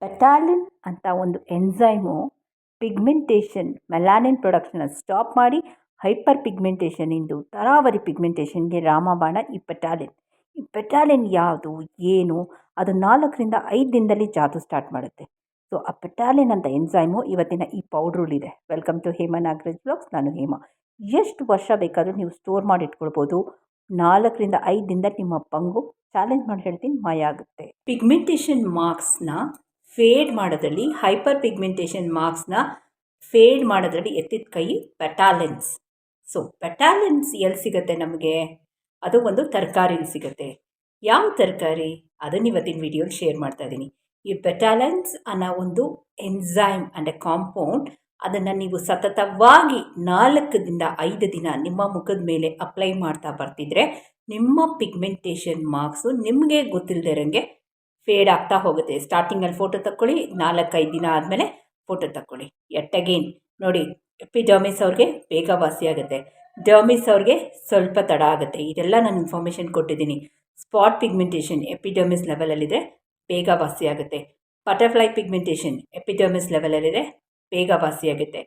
ಪೆಟಾಲಿನ್ ಅಂತ ಒಂದು enzyme pigmentation melanin ಪ್ರೊಡಕ್ಷನ್ನ ಸ್ಟಾಪ್ ಮಾಡಿ ಹೈಪರ್ ಪಿಗ್ಮೆಂಟೇಷನಿಂದು ತರಾವರಿ ಪಿಗ್ಮೆಂಟೇಷನ್ಗೆ ರಾಮಬಾಣ ಈ ಪೆಟಾಲಿನ್. ಈ ಪೆಟಾಲಿನ್ ಯಾವುದು, ಏನು, ಅದು ನಾಲ್ಕರಿಂದ ಐದು ದಿನದಲ್ಲಿ ಜಾದು ಸ್ಟಾರ್ಟ್ ಮಾಡುತ್ತೆ. ಸೊ, ಆ ಪೆಟಾಲಿನ್ ಅಂತ ಎನ್ಝೈಮು ಇವತ್ತಿನ ಈ ಪೌಡ್ರಲ್ಲಿದೆ welcome to Hema Nagaraj blogs. ನಾನು ಹೇಮಾ. ಎಷ್ಟು ವರ್ಷ ಬೇಕಾದರೂ ನೀವು ಸ್ಟೋರ್ ಮಾಡಿ ಇಟ್ಕೊಳ್ಬೋದು ನಾಲ್ಕರಿಂದ ಐದು ದಿನದಲ್ಲಿ ನಿಮ್ಮ ಪಂಗು ಚಾಲೆಂಜ್ ಮಾಡಿ ಹೇಳ್ತೀನಿ ಮಾಯ ಆಗುತ್ತೆ. ಪಿಗ್ಮೆಂಟೇಷನ್ ಮಾರ್ಕ್ಸ್ನ ಫೇಡ್ ಮಾಡೋದ್ರಲ್ಲಿ ಹೈಪರ್ ಪಿಗ್ಮೆಂಟೇಷನ್ ಮಾರ್ಕ್ಸ್ನ ಫೇಡ್ ಮಾಡೋದ್ರಲ್ಲಿ ಎತ್ತಿದ ಕೈ ಪೆಟಾಲೆನ್ಸ್. ಸೊ, ಪೆಟಾಲೆನ್ಸ್ ಎಲ್ಲಿ ಸಿಗುತ್ತೆ ನಮಗೆ? ಅದು ಒಂದು ತರಕಾರಿಲಿ ಸಿಗುತ್ತೆ. ಯಾವ ತರಕಾರಿ? ಅದನ್ನು ಇವತ್ತಿನ ವಿಡಿಯೋಲಿ ಶೇರ್ ಮಾಡ್ತಾ ಇದ್ದೀನಿ. ಈ ಪೆಟಾಲೆನ್ಸ್ ಅನ್ನೋ ಒಂದು ಎನ್ಝೈಮ್ ಅಂದರೆ ಕಾಂಪೌಂಡ್ ಅದನ್ನು ನೀವು ಸತತವಾಗಿ ನಾಲ್ಕರಿಂದ ಐದು ದಿನ ನಿಮ್ಮ ಮುಖದ ಮೇಲೆ ಅಪ್ಲೈ ಮಾಡ್ತಾ ಬರ್ತಿದ್ರೆ ನಿಮ್ಮ ಪಿಗ್ಮೆಂಟೇಷನ್ ಮಾರ್ಕ್ಸು ನಿಮಗೆ ಗೊತ್ತಿಲ್ಲದಿರಂಗೆ ಫೇಡ್ ಆಗ್ತಾ ಹೋಗುತ್ತೆ. ಸ್ಟಾರ್ಟಿಂಗಲ್ಲಿ ಫೋಟೋ ತಕ್ಕೊಳ್ಳಿ, ನಾಲ್ಕೈದು ದಿನ ಆದಮೇಲೆ ಫೋಟೋ ತಕ್ಕೊಳ್ಳಿ. ಎಟ್ ಅಗೇನ್ ನೋಡಿ ಎಪಿಡರ್ಮಿಸ್ ಅವ್ರಿಗೆ ಬೇಗ ವಾಸಿ ಆಗುತ್ತೆ. ಡರ್ಮಿಸ್ ಅವ್ರಿಗೆ ಸ್ವಲ್ಪ ತಡ ಆಗುತ್ತೆ. ಇದೆಲ್ಲ ನಾನು ಇನ್ಫಾರ್ಮೇಷನ್ ಕೊಟ್ಟಿದ್ದೀನಿ. ಸ್ಪಾಟ್ ಪಿಗ್ಮೆಂಟೇಷನ್ ಎಪಿಡರ್ಮಿಸ್ ಲೆವೆಲಲ್ಲಿದೆ ಬೇಗ ವಾಸಿ ಆಗುತ್ತೆ. ಬಟರ್ಫ್ಲೈ ಪಿಗ್ಮೆಂಟೇಷನ್ ಎಪಿಡರ್ಮಿಸ್ ಲೆವೆಲಲ್ಲಿದೆ ಬೇಗ ವಾಸಿಯಾಗುತ್ತೆ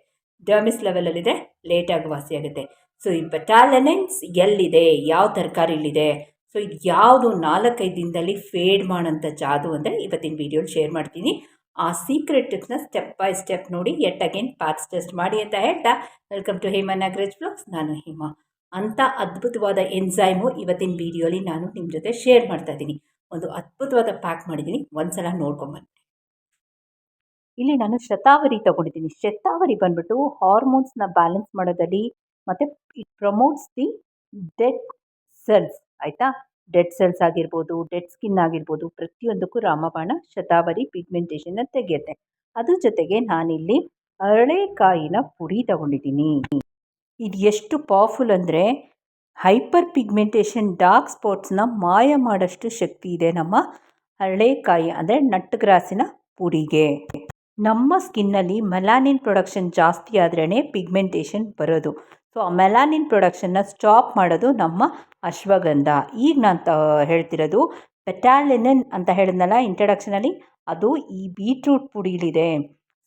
ಡರ್ಮಿಸ್ ಲೆವೆಲಲ್ಲಿದೆ ಲೇಟಾಗಿ ವಾಸಿಯಾಗುತ್ತೆ ಸೊ ಈ ಬಟಾಲನೆನ್ಸ್ ಎಲ್ಲಿದೆ? ಯಾವ ತರಕಾರಿಲಿದೆ? ಸೊ ಇದು ಯಾವುದು ನಾಲ್ಕೈದು ದಿನದಲ್ಲಿ ಫೇಡ್ ಮಾಡೋಂಥ ಜಾದು ಅಂದರೆ ಇವತ್ತಿನ ವೀಡಿಯೋಲಿ ಶೇರ್ ಮಾಡ್ತೀನಿ. ಆ ಸೀಕ್ರೆಟ್ ಟಿಪ್ಸ್ನ ಸ್ಟೆಪ್ ಬೈ ಸ್ಟೆಪ್ ನೋಡಿ ಎಟ್ ಅಗೇನ್ ಪ್ಯಾಕ್ಸ್ ಟೆಸ್ಟ್ ಮಾಡಿ ಅಂತ ಹೇಳ್ತಾ welcome to Hema Nagaraj blogs ನಾನು ಹೇಮಾ. ಅಂಥ ಅದ್ಭುತವಾದ ಎನ್ಸೈಮು ಇವತ್ತಿನ ವೀಡಿಯೋಲಿ ನಾನು ನಿಮ್ಮ ಜೊತೆ ಶೇರ್ ಮಾಡ್ತಾ ಇದ್ದೀನಿ. ಒಂದು ಅದ್ಭುತವಾದ ಪ್ಯಾಕ್ ಮಾಡಿದ್ದೀನಿ. ಒಂದ್ಸಲ ನೋಡ್ಕೊಂಬನ್ನಿ. ಇಲ್ಲಿ ನಾನು ಶತಾವರಿ ತಗೊಂಡಿದ್ದೀನಿ. ಶತಾವರಿ ಬಂದ್ಬಿಟ್ಟು ಹಾರ್ಮೋನ್ಸ್ನ ಬ್ಯಾಲೆನ್ಸ್ ಮಾಡೋದಲ್ಲಿ ಮತ್ತು it promotes the dead cells ಆಯಿತಾ? ಡೆಡ್ ಸೆಲ್ಸ್ ಆಗಿರ್ಬೋದು, ಡೆಡ್ ಸ್ಕಿನ್ ಆಗಿರ್ಬೋದು, ಪ್ರತಿಯೊಂದಕ್ಕೂ ರಾಮಬಾಣ ಶತಾವರಿ ಪಿಗ್ಮೆಂಟೇಷನ್ನ ತೆಗೆಯುತ್ತೆ. ಅದ್ರ ಜೊತೆಗೆ ನಾನಿಲ್ಲಿ ಅರಳೆಕಾಯಿನ ಪುಡಿ ತಗೊಂಡಿದ್ದೀನಿ. ಇದು ಎಷ್ಟು ಪವರ್ಫುಲ್ ಅಂದರೆ ಹೈಪರ್ ಪಿಗ್ಮೆಂಟೇಷನ್ ಡಾರ್ಕ್ ಸ್ಪಾಟ್ಸ್ನ ಮಾಯ ಮಾಡೋಷ್ಟು ಶಕ್ತಿ ಇದೆ ನಮ್ಮ ಹರಳೆಕಾಯಿ ಅಂದರೆ ನಟ್ಟುಗ್ರಾಸಿನ ಪುಡಿಗೆ. ನಮ್ಮ ಸ್ಕಿನ್ನಲ್ಲಿ ಮೆಲಾನಿನ್ ಪ್ರೊಡಕ್ಷನ್ ಜಾಸ್ತಿ ಆದ್ರೇ ಪಿಗ್ಮೆಂಟೇಷನ್ ಬರೋದು. ಸೊ ಆ ಮೆಲಾನಿನ್ ಪ್ರೊಡಕ್ಷನ್ನ ಸ್ಟಾಪ್ ಮಾಡೋದು ನಮ್ಮ ಅಶ್ವಗಂಧ. ಈಗ ನಾನು ತ, ಹೇಳ್ತಿರೋದು ಪೆಟಾಲಿನನ್ ಅಂತ ಹೇಳಿದ್ನಲ್ಲ ಇಂಟ್ರಡಕ್ಷನಲ್ಲಿ ಅದು ಈ ಬೀಟ್ರೂಟ್ ಪುಡಿಲಿದೆ.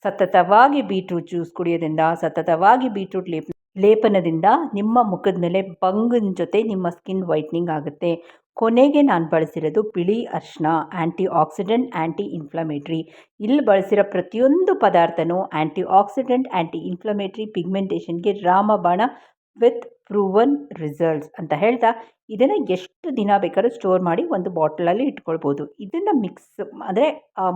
ಸತತವಾಗಿ ಬೀಟ್ರೂಟ್ ಜ್ಯೂಸ್ ಕುಡಿಯೋದ್ರಿಂದ, ಸತತವಾಗಿ ಬೀಟ್ರೂಟ್ ಲೇಪ, ಲೇಪನದಿಂದ ನಿಮ್ಮ ಮುಖದ ಮೇಲೆ ಬಂಗನ ಜೊತೆ ನಿಮ್ಮ ಸ್ಕಿನ್ ವೈಟ್ನಿಂಗ್ ಆಗುತ್ತೆ. ಕೊನೆಗೆ ನಾನು ಬಳಸಿರೋದು ಬಿಳಿ ಅರ್ಶಿನ ಆ್ಯಂಟಿ ಆಕ್ಸಿಡೆಂಟ್ ಆ್ಯಂಟಿ ಇನ್ಫ್ಲಮೇಟ್ರಿ ಇಲ್ಲಿ ಬಳಸಿರೋ ಪ್ರತಿಯೊಂದು ಪದಾರ್ಥನೂ ಆ್ಯಂಟಿ ಆಕ್ಸಿಡೆಂಟ್ ಆ್ಯಂಟಿ ಇನ್ಫ್ಲಮೇಟ್ರಿ ಪಿಗ್ಮೆಂಟೇಷನ್ಗೆ ರಾಮಬಾಣ ವಿತ್ ಪ್ರೂವನ್ ರಿಸಲ್ಟ್ಸ್ ಅಂತ ಹೇಳ್ತಾ ಇದನ್ನು ಎಷ್ಟು ದಿನ ಬೇಕಾದ್ರೂ ಸ್ಟೋರ್ ಮಾಡಿ ಒಂದು ಬಾಟಲಲ್ಲಿ ಇಟ್ಕೊಳ್ಬೋದು. ಇದನ್ನು ಮಿಕ್ಸ್ ಅಂದರೆ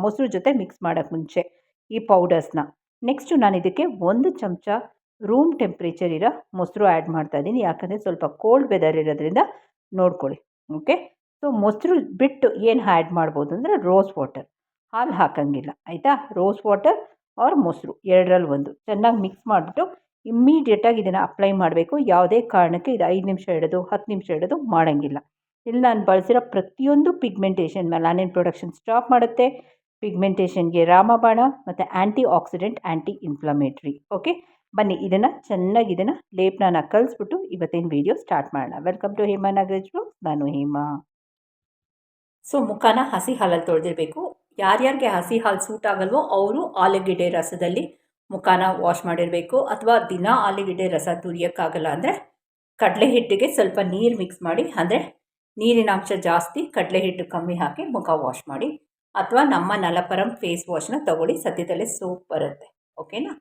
ಮೊಸರು ಜೊತೆ ಮಿಕ್ಸ್ ಮಾಡೋಕ್ಕೆ ಮುಂಚೆ ಈ ಪೌಡರ್ಸ್ನ. ನೆಕ್ಸ್ಟು ನಾನು ಇದಕ್ಕೆ ಒಂದು ಚಮಚ ರೂಮ್ ಟೆಂಪ್ರೇಚರ್ ಇರೋ ಮೊಸರು ಆ್ಯಡ್ ಮಾಡ್ತಾ ಇದ್ದೀನಿ ಯಾಕಂದರೆ ಸ್ವಲ್ಪ ಕೋಲ್ಡ್ ವೆದರ್ ಇರೋದ್ರಿಂದ ನೋಡ್ಕೊಳ್ಳಿ. ಓಕೆ ಸೊ ಮೊಸರು ಬಿಟ್ಟು ಏನು ಆ್ಯಡ್ ಮಾಡ್ಬೋದು ಅಂದರೆ ರೋಸ್ ವಾಟರ್ ಹಾಲು ಹಾಕೋಂಗಿಲ್ಲ, ಆಯಿತಾ? ರೋಸ್ ವಾಟರ್ ಆರ್ ಮೊಸರು, ಎರಡರಲ್ಲಿ ಒಂದು. ಚೆನ್ನಾಗಿ ಮಿಕ್ಸ್ ಮಾಡಿಬಿಟ್ಟು ಇಮ್ಮಿಡಿಯೇಟಾಗಿ ಇದನ್ನು ಅಪ್ಲೈ ಮಾಡಬೇಕು. ಯಾವುದೇ ಕಾರಣಕ್ಕೆ ಇದು ಐದು ನಿಮಿಷ ಇಡೋದು ಹತ್ತು ನಿಮಿಷ ಇಡೋದು ಮಾಡೋಂಗಿಲ್ಲ. ಇಲ್ಲಿ ನಾನು ಬಳಸಿರೋ ಪ್ರತಿಯೊಂದು ಪಿಗ್ಮೆಂಟೇಷನ್ ಮೆಲಾನಿನ್ ಪ್ರೊಡಕ್ಷನ್ ಸ್ಟಾಪ್ ಮಾಡುತ್ತೆ? ಪಿಗ್ಮೆಂಟೇಷನ್ಗೆ ರಾಮಬಾಣ ಮತ್ತು anti oxidant anti inflammatory okay ಬನ್ನಿ, ಇದನ್ನು ಚೆನ್ನಾಗಿ ಇದನ್ನು ಲೇಪನ ಕಲಿಸ್ಬಿಟ್ಟು ಇವತ್ತಿನ ವೀಡಿಯೋ ಸ್ಟಾರ್ಟ್ ಮಾಡೋಣ. ವೆಲ್ಕಮ್ ಟು ಹೇಮಾ ನಾಗರಾಜ್ ನಾನು ಹೇಮಾ. ಸೊ ಮುಖನ ಹಸಿ ಹಾಲಲ್ಲಿ ತೊಳೆದಿರಬೇಕು. ಯಾರ್ಯಾರಿಗೆ ಹಸಿ ಹಾಲು ಸೂಟ್ ಆಗಲ್ವೋ ಅವರು ಆಲೂಗೆಡ್ಡೆ ರಸದಲ್ಲಿ ಮುಖನ ವಾಶ್ ಮಾಡಿರಬೇಕು. ಅಥವಾ ದಿನ ಆಲೂಗೆಡ್ಡೆ ರಸ ತುರಿಯೋಕ್ಕಾಗಲ್ಲ ಅಂದರೆ ಕಡಲೆ ಹಿಟ್ಟಿಗೆ ಸ್ವಲ್ಪ ನೀರು ಮಿಕ್ಸ್ ಮಾಡಿ, ಅಂದರೆ ನೀರಿನ ಅಂಶ ಜಾಸ್ತಿ ಕಡಲೆ ಹಿಟ್ಟು ಕಮ್ಮಿ ಹಾಕಿ ಮುಖ ವಾಶ್ ಮಾಡಿ, ಅಥವಾ ನಮ್ಮ ನಲಪರಂ ಫೇಸ್ ವಾಶ್ನ ತಗೊಳ್ಳಿ. ಸದ್ಯದಲ್ಲೇ ಸೋಪ್ ಬರುತ್ತೆ. ಓಕೆನಾ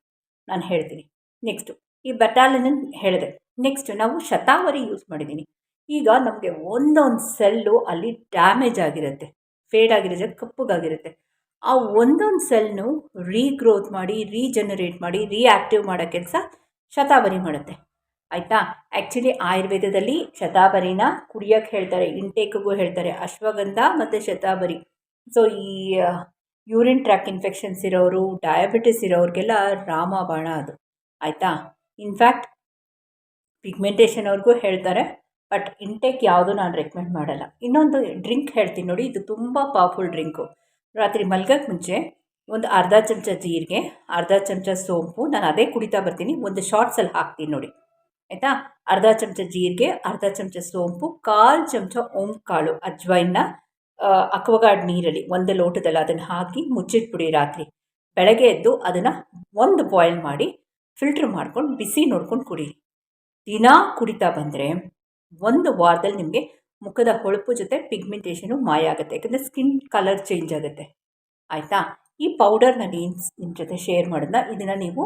ನಾನು ಹೇಳ್ತೀನಿ. ನೆಕ್ಸ್ಟು ಈ ಬಟಾಲಿನ ಹೇಳಿದೆ. ನೆಕ್ಸ್ಟ್ ನಾವು ಶತಾವರಿ ಯೂಸ್ ಮಾಡಿದ್ದೀನಿ ಈಗ ನಮಗೆ ಒಂದೊಂದು ಸೆಲ್ಲು ಅಲ್ಲಿ ಡ್ಯಾಮೇಜ್ ಆಗಿರುತ್ತೆ. ಫೇಡ್ ಆಗಿರುತ್ತೆ, ಕಪ್ಪುಗಾಗಿರುತ್ತೆ. ಆ ಒಂದೊಂದು ಸೆಲ್ನು ರೀಗ್ರೋತ್ ಮಾಡಿ ರೀಜನರೇಟ್ ಮಾಡಿ ರೀಆಕ್ಟಿವ್ ಮಾಡೋ ಕೆಲಸ ಶತಾವರಿ ಮಾಡುತ್ತೆ. ಆಯಿತಾ? ಆ್ಯಕ್ಚುಲಿ ಆಯುರ್ವೇದದಲ್ಲಿ ಶತಾವರಿನ ಕುಡಿಯೋಕ್ಕೆ ಹೇಳ್ತಾರೆ ಇಂಟೇಕ್ಗೂ ಹೇಳ್ತಾರೆ, ಅಶ್ವಗಂಧ ಮತ್ತು ಶತಾವರಿ. ಸೊ ಈ ಯೂರಿನ್ ಟ್ರ್ಯಾಕ್ ಇನ್ಫೆಕ್ಷನ್ಸ್ ಇರೋರು ಡಯಾಬಿಟಿಸ್ ಇರೋರಿಗೆಲ್ಲ ರಾಮಬಾಣ ಅದು. ಆಯಿತಾ? ಇನ್ಫ್ಯಾಕ್ಟ್ ಪಿಗ್ಮೆಂಟೇಷನ್ ಅವ್ರಿಗೂ ಹೇಳ್ತಾರೆ ಬಟ್ ಇಂಟೇಕ್ ಯಾವುದು ನಾನು ರೆಕಮೆಂಡ್ ಮಾಡಲ್ಲ. ಇನ್ನೊಂದು ಡ್ರಿಂಕ್ ಹೇಳ್ತೀನಿ ನೋಡಿ, ಇದು ತುಂಬ ಪವರ್ಫುಲ್ ಡ್ರಿಂಕು ರಾತ್ರಿ ಮಲ್ಗೋಕ್ಕೆ ಮುಂಚೆ ಒಂದು ಅರ್ಧ ಚಮಚ ಜೀರಿಗೆ, ಅರ್ಧ ಚಮಚ ಸೋಂಪು, ನಾನು ಅದೇ ಕುಡಿತಾ ಬರ್ತೀನಿ, ಒಂದು ಶಾರ್ಟ್ಸಲ್ಲಿ ಹಾಕ್ತೀನಿ ನೋಡಿ. ಆಯಿತಾ? ಅರ್ಧ ಚಮಚ ಜೀರಿಗೆ, ಅರ್ಧ ಚಮಚ ಸೋಂಪು, ಕಾಲು ಚಮಚ ಕಾಳು ಅಜ್ವೈನ್ನ ಅಕ್ವಗಾರ್ಡ್ ನೀರಲ್ಲಿ ಒಂದು ಲೋಟದಲ್ಲಿ ಅದನ್ನು ಹಾಕಿ ಮುಚ್ಚಿಟ್ಬಿಡಿ ರಾತ್ರಿ. ಬೆಳಗ್ಗೆ ಎದ್ದು ಅದನ್ನು ಒಂದು ಬಾಯ್ಲ್ ಮಾಡಿ ಫಿಲ್ಟ್ರ್ ಮಾಡ್ಕೊಂಡು ಬಿಸಿ ನೋಡ್ಕೊಂಡು ಕುಡಿ. ದಿನಾ ಕುಡಿತಾ ಬಂದರೆ ಒಂದು ವಾರದಲ್ಲಿ ನಿಮಗೆ ಮುಖದ ಹೊಳಪು ಜೊತೆ ಪಿಗ್ಮೆಂಟೇಷನು ಮಾಯ ಆಗುತ್ತೆ. ಯಾಕಂದರೆ ಸ್ಕಿನ್ ಕಲರ್ ಚೇಂಜ್ ಆಗುತ್ತೆ. ಆಯಿತಾ? ಈ ಪೌಡರ್ ನಾನು ನಿಮ್ಮ ಜೊತೆ ಶೇರ್ ಮಾಡೋದನ್ನ ಇದನ್ನು ನೀವು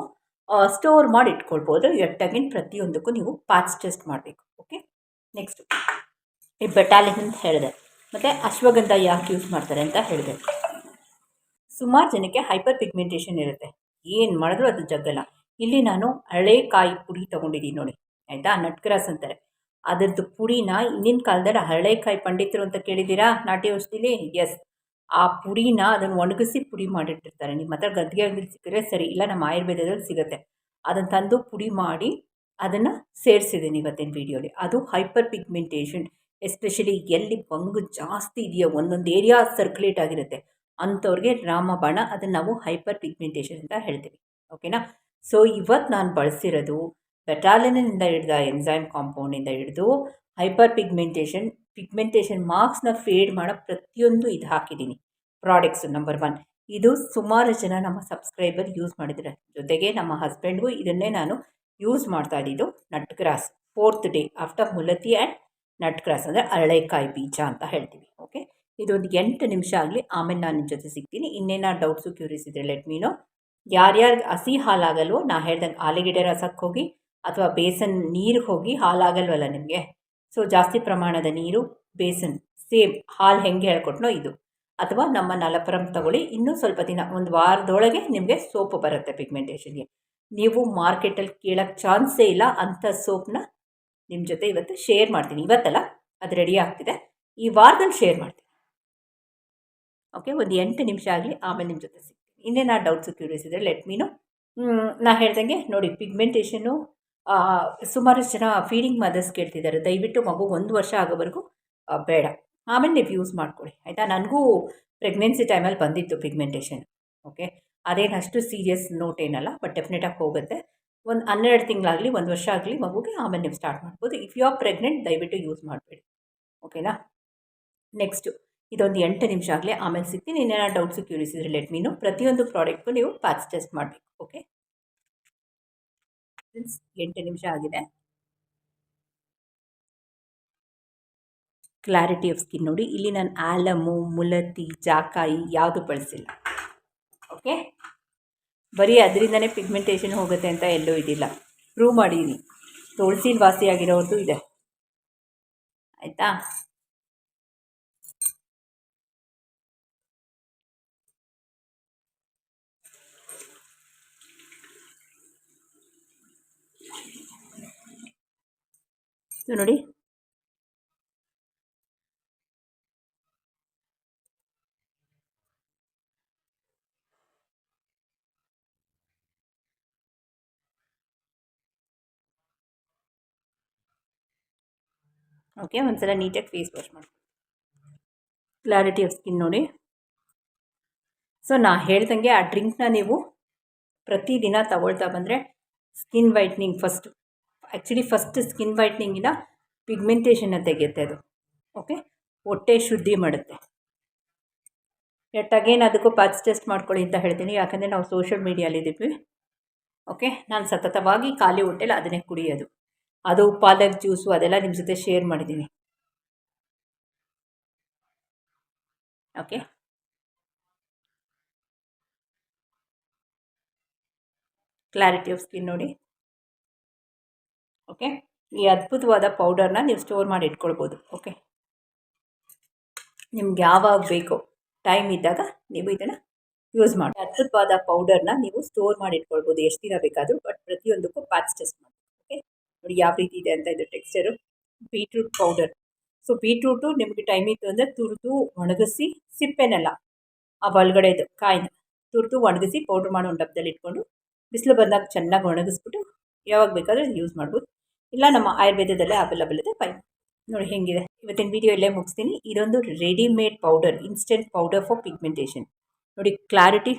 ಸ್ಟೋರ್ ಮಾಡಿ ಇಟ್ಕೊಳ್ಬೋದು. ಎಟ್ಟಾಗಿನ ಪ್ರತಿಯೊಂದಕ್ಕೂ ನೀವು ಪ್ಯಾಚ್ ಟೆಸ್ಟ್ ಮಾಡಬೇಕು. ಓಕೆ ನೆಕ್ಸ್ಟು ಈ ಬೆಟಾಲಿನ್ ಅಂತ ಹೇಳಿದೆ. ಮತ್ತು ಅಶ್ವಗಂಧ ಯಾಕೆ ಯೂಸ್ ಮಾಡ್ತಾರೆ ಅಂತ ಹೇಳಿದೆ. ಸುಮಾರು ಜನಕ್ಕೆ ಹೈಪರ್ ಪಿಗ್ಮೆಂಟೇಷನ್ ಇರುತ್ತೆ. ಏನು ಮಾಡಿದ್ರು ಅದು ಜಗ್ಗಲ್ಲ. ಇಲ್ಲಿ ನಾನು ಹಳೆ ಕಾಯಿ ಪುಡಿ ತೊಗೊಂಡಿದ್ದೀನಿ ನೋಡಿ, ಆಯಿತಾ? ನಟ್ಗ್ರಾಸ್ ಅಂತಾರೆ. ಅದರದ್ದು ಪುಡಿನ ಹಿಂದಿನ ಕಾಲದಲ್ಲಿ ಹಳೇಕಾಯಿ ಪಂಡಿತರು ಅಂತ ಕೇಳಿದ್ದೀರಾ ನಾಟಿ ಔಷಧಿಲಿ? ಎಸ್ ಆ ಪುಡಿನ ಅದನ್ನು ಒಣಗಿಸಿ ಪುಡಿ ಮಾಡಿಟ್ಟಿರ್ತಾರೆ. ನಿಮ್ಮ ಹತ್ರ ಗದ್ದಿಗೆ ಅಂಗಡಿ ಸಿಕ್ಕರೆ ಸರಿ, ಇಲ್ಲ ನಮ್ಮ ಆಯುರ್ವೇದದಲ್ಲಿ ಸಿಗುತ್ತೆ. ಅದನ್ನು ತಂದು ಪುಡಿ ಮಾಡಿ ಅದನ್ನು ಸೇರಿಸಿದ್ದೀನಿ ಇವತ್ತಿನ ವೀಡಿಯೋಲಿ. ಅದು ಹೈಪರ್ ಪಿಗ್ಮೆಂಟೇಷನ್. ಎಸ್ಪೆಷಲಿ ಎಲ್ಲಿ ಬಂಗು ಜಾಸ್ತಿ ಇದೆಯೋ, ಒಂದೊಂದು ಏರಿಯಾ ಸರ್ಕ್ಯುಲೇಟ್ ಆಗಿರುತ್ತೆ. ಅಂಥವ್ರಿಗೆ ರಾಮಬಾಣ ಅದನ್ನು ನಾವು ಹೈಪರ್ ಪಿಗ್ಮೆಂಟೇಷನ್ ಅಂತ ಹೇಳ್ತೀವಿ. ಓಕೆನಾ? ಸೊ ಇವತ್ತು ನಾನು ಬಳಸಿರೋದು ಬೆಟಾಲಿನಿಂದ ಹಿಡಿದ ಎನ್ಸೈಮ್ ಕಾಂಪೌಂಡಿಂದ ಹಿಡಿದು ಹೈಪರ್ ಪಿಗ್ಮೆಂಟೇಷನ್ ಪಿಗ್ಮೆಂಟೇಷನ್ ಮಾರ್ಕ್ಸ್ನ ಫೇಡ್ ಮಾಡೋ ಪ್ರತಿಯೊಂದು ಇದು ಹಾಕಿದ್ದೀನಿ ಪ್ರಾಡಕ್ಟ್ಸು ನಂಬರ್ ಒನ್ ಇದು ಸುಮಾರು ಜನ ನಮ್ಮ ಸಬ್ಸ್ಕ್ರೈಬರ್ ಯೂಸ್ ಮಾಡಿದ್ದಾರೆ ಜೊತೆಗೆ ನಮ್ಮ ಹಸ್ಬೆಂಡ್ಗೂ ಇದನ್ನೇ ನಾನು ಯೂಸ್ ಮಾಡ್ತಾ ಇದ್ದಿದ್ದು nut grass fourth day after mulethi and nut grass ಅಂದರೆ ಅರಳೆಕಾಯಿ ಬೀಜ ಅಂತ ಹೇಳ್ತೀವಿ ಓಕೆ ಇದೊಂದು ಎಂಟು ನಿಮಿಷ ಆಗಲಿ, ಆಮೇಲೆ ನಾನು ನಿಮ್ಮ ಜೊತೆ ಸಿಗ್ತೀನಿ. ಇನ್ನೇನಾದ್ರು ಡೌಟ್ಸು ಕ್ಯೂರಿಯಸ್ ಇದ್ರೆ ಲೆಟ್ ಮೀನೋ ಯಾರ್ಯಾರು ಹಸಿ ಹಾಲಾಗಲ್ವೋ ನಾ ಹೇಳ್ದಂಗೆ ಆಲೂಗೆಡ್ಡೆ ರಸಕ್ಕೆ ಹೋಗಿ ಅಥವಾ ಬೇಸನ್ ನೀರು ಹೋಗಿ ಹಾಲಾಗಲ್ವಲ್ಲ ನಿಮಗೆ? ಸೊ ಜಾಸ್ತಿ ಪ್ರಮಾಣದ ನೀರು, ಬೇಸನ್, ಸೇಮ್ ಹಾಲು ಹೆಂಗೆ ಹೇಳ್ಕೊಟ್ನೋ ಇದು. ಅಥವಾ ನಮ್ಮ ನಲಪರಂ ತಗೊಳ್ಳಿ, ಇನ್ನೂ ಸ್ವಲ್ಪ ದಿನ, ಒಂದು ವಾರದೊಳಗೆ ನಿಮಗೆ ಸೋಪು ಬರುತ್ತೆ ಪಿಗ್ಮೆಂಟೇಷನ್ಗೆ. ನೀವು ಮಾರ್ಕೆಟಲ್ಲಿ ಕೇಳೋಕ್ಕೆ ಚಾನ್ಸೇ ಇಲ್ಲ, ಅಂಥ ಸೋಪ್ನ ನಿಮ್ಮ ಜೊತೆ ಇವತ್ತು ಶೇರ್ ಮಾಡ್ತೀನಿ. ಇವತ್ತಲ್ಲ? ಅದು ರೆಡಿ ಆಗ್ತಿದೆ. ಈ ವಾರದಲ್ಲಿ ಶೇರ್ ಮಾಡ್ತೀನಿ. ಓಕೆ, ಒಂದು ಎಂಟು ನಿಮಿಷ ಆಗಲಿ, ಆಮೇಲೆ ನಿಮ್ಮ ಜೊತೆ ಸಿಗ್ತೀನಿ. ಇನ್ನೇನು ಡೌಟ್ಸು ಕ್ಯೂರಿಯಸ್ ಇದ್ದರೆ ಲೆಟ್ ಮೀನು ನಾ ಹೇಳ್ದಂಗೆ ನೋಡಿ ಪಿಗ್ಮೆಂಟೇಷನ್ನು ಸುಮಾರು ಜನ ಫೀಡಿಂಗ್ ಮದರ್ಸ್ ಕೇಳ್ತಿದ್ದಾರೆ. ದಯವಿಟ್ಟು ಮಗು ಒಂದು ವರ್ಷ ಆಗೋವರೆಗೂ ಬೇಡ. ಆಮೇಲೆ ನೀವು ಯೂಸ್ ಮಾಡ್ಕೊಳ್ಳಿ ಆಯಿತಾ? ನನಗೂ ಪ್ರೆಗ್ನೆನ್ಸಿ ಟೈಮಲ್ಲಿ ಬಂದಿತ್ತು ಪಿಗ್ಮೆಂಟೇಷನ್ ಓಕೆ ಅದೇನು ಅಷ್ಟು ಸೀರಿಯಸ್ ನೋಟ್ ಏನಲ್ಲ ಬಟ್ ಡೆಫಿನೆಟಾಗಿ ಹೋಗುತ್ತೆ. ಒಂದು ಹನ್ನೆರಡು ತಿಂಗಳಾಗಲಿ, ಒಂದು ವರ್ಷ ಆಗಲಿ ಮಗುಗೆ ಆಮೇಲೆ ನೀವು ಸ್ಟಾರ್ಟ್ ಮಾಡ್ಬೋದು. ಇಫ್ ಯು ಆರ್ ಪ್ರೆಗ್ನೆಂಟ್ ದಯವಿಟ್ಟು ಯೂಸ್ ಮಾಡಬೇಡಿ. ಓಕೆನಾ ನೆಕ್ಸ್ಟು ಇದೊಂದು ಎಂಟು ನಿಮಿಷ ಆಗಲಿ ಆಮೇಲೆ ಸಿಗ್ತೀನಿ. ಡೌಟ್ಸು ಕ್ಯೂರಿಯಸ್ ಇದ್ರೆ ಲೆಟ್ ಮೀನು ಪ್ರತಿಯೊಂದು ಪ್ರಾಡಕ್ಟ್ಗೂ ನೀವು ಪ್ಯಾಚ್ ಟೆಸ್ಟ್ ಮಾಡಬೇಕು ಓಕೆ ಎಂಟು ನಿಮಿಷ ಆಗಿದೆ. ಕ್ಲಾರಿಟಿ ಆಫ್ ಸ್ಕಿನ್ ನೋಡಿ. ಇಲ್ಲಿ ನಾನು ಆಲಮು, ಮುಲತಿ, ಜಾಕಾಯಿ ಯಾವುದು ಬಳಸಿಲ್ಲ ಓಕೆ ಬರೀ ಅದರಿಂದನೇ ಪಿಗ್ಮೆಂಟೇಷನ್ ಹೋಗುತ್ತೆ ಅಂತ ಎಲ್ಲೂ ಇದಿಲ್ಲ. ಪ್ರೂವ್ ಮಾಡಿದ್ದೀನಿ ತುಳಸಿ ವಾಸಿಯಾಗಿರೋದು ಇದೆ. ಆಯಿತಾ? ನೋಡಿ. ಓಕೆ ಒಂದ್ಸಲ ನೀಟಾಗಿ ಫೇಸ್ ವಾಶ್ ಮಾಡಿ. ಕ್ಲಾರಿಟಿ ಆಫ್ ಸ್ಕಿನ್ ನೋಡಿ. ಸೊ ನಾ ಹೇಳ್ದಂಗೆ ಆ ಡ್ರಿಂಕ್ನ ನೀವು ಪ್ರತಿದಿನ ತಗೊಳ್ತಾ ಬಂದರೆ skin whitening first actually first skin ವೈಟ್ನಿಂಗಿನ ಪಿಗ್ಮೆಂಟೇಷನ್ನ ತೆಗೆಯುತ್ತೆ ಅದು. ಓಕೆ ಹೊಟ್ಟೆ ಶುದ್ಧಿ ಮಾಡುತ್ತೆ. ಎಟ್ ಅಗೇನ್ ಅದಕ್ಕೂ ಪಾಚ್ ಟೆಸ್ಟ್ ಮಾಡ್ಕೊಳ್ಳಿ ಅಂತ ಹೇಳ್ತೀನಿ. ಯಾಕಂದರೆ ನಾವು ಸೋಷಿಯಲ್ ಮೀಡಿಯಾಲಿದ್ದೀವಿ ಓಕೆ ನಾನು ಸತತವಾಗಿ ಖಾಲಿ ಹೊಟ್ಟೆಲಿ ಅದನ್ನೇ ಕುಡಿಯೋದು. ಅದು ಪಾಲಕ್ ಜ್ಯೂಸು ಅದೆಲ್ಲ ನಿಮ್ಮ ಜೊತೆ ಶೇರ್ ಮಾಡಿದ್ದೀನಿ ಓಕೆ ಕ್ಲಾರಿಟಿ ಆಫ್ ಸ್ಕಿನ್ ನೋಡಿ. ಓಕೆ? ಈ ಅದ್ಭುತವಾದ ಪೌಡರ್ನ ನೀವು ಸ್ಟೋರ್ ಮಾಡಿ ಇಟ್ಕೊಳ್ಬೋದು. ಓಕೆ? ನಿಮ್ಗೆ ಯಾವಾಗ ಬೇಕೋ ಟೈಮ್ ಇದ್ದಾಗ ನೀವು ಇದನ್ನು ಯೂಸ್ ಮಾಡಿ. ಅದ್ಭುತವಾದ ಪೌಡರ್ನ ನೀವು ಸ್ಟೋರ್ ಮಾಡಿ ಇಟ್ಕೊಳ್ಬೋದು. ಎಷ್ಟು ದಿನ ಬೇಕಾದರೂ ಬಟ್ ಪ್ರತಿಯೊಂದಕ್ಕೂ ಪ್ಯಾಚ್ ಟೆಸ್ಟ್ ಮಾಡಿ. ಓಕೆ? ನೋಡಿ ಯಾವ ರೀತಿ ಇದೆ ಅಂತ ಇದು texture beetroot powder so beetroot ನಿಮಗೆ ಟೈಮ್ ಇತ್ತು ಅಂದರೆ ತುರಿದು ಒಣಗಿಸಿ ಸಿಪ್ಪೆನೆಲ್ಲ, ಆ ಒಳಗಡೆದು, ಕಾಯಿನ, ತುರಿದು ಒಣಗಿಸಿ ಪೌಡ್ರ್ ಮಾಡೋ ಒಂದು ಡಬ್ಬದಲ್ಲಿ ಇಟ್ಕೊಂಡು, ಬಿಸಿಲು ಬಂದಾಗ ಚೆನ್ನಾಗಿ ಒಣಗಿಸ್ಬಿಟ್ಟು ಯಾವಾಗ ಬೇಕಾದರೂ ಯೂಸ್ ಮಾಡ್ಬೋದು. ಇಲ್ಲ, ನಮ್ಮ ಆಯುರ್ವೇದದಲ್ಲೇ ಅವೈಲಬಲ್ ಇದೆ. ಫೈನ್ ನೋಡಿ ಹೆಂಗಿದೆ. ಇವತ್ತಿನ ವೀಡಿಯೋ ಇಲ್ಲೇ ಮುಗಿಸ್ತೀನಿ. ಇದೊಂದು readymade powder instant powder for pigmentation ನೋಡಿ ಕ್ಲಾರಿಟಿ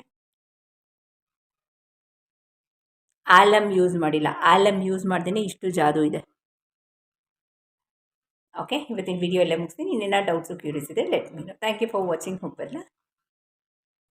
ಆಲಮ್ ಯೂಸ್ ಮಾಡಿಲ್ಲ. ಆಲಮ್ ಯೂಸ್ ಮಾಡ್ದೇ ಇಷ್ಟು ಜಾದು ಇದೆ. ಓಕೆ ಇವತ್ತಿನ ವಿಡಿಯೋ ಎಲ್ಲ ಮುಗಿಸ್ತೀನಿ. ಇನ್ನೇನ ಡೌಟ್ಸು ಕ್ಯೂರಿಯಸ್ ಇದೆ let me know thank you for watching ಹೋಗ್ಬರಲ್ಲ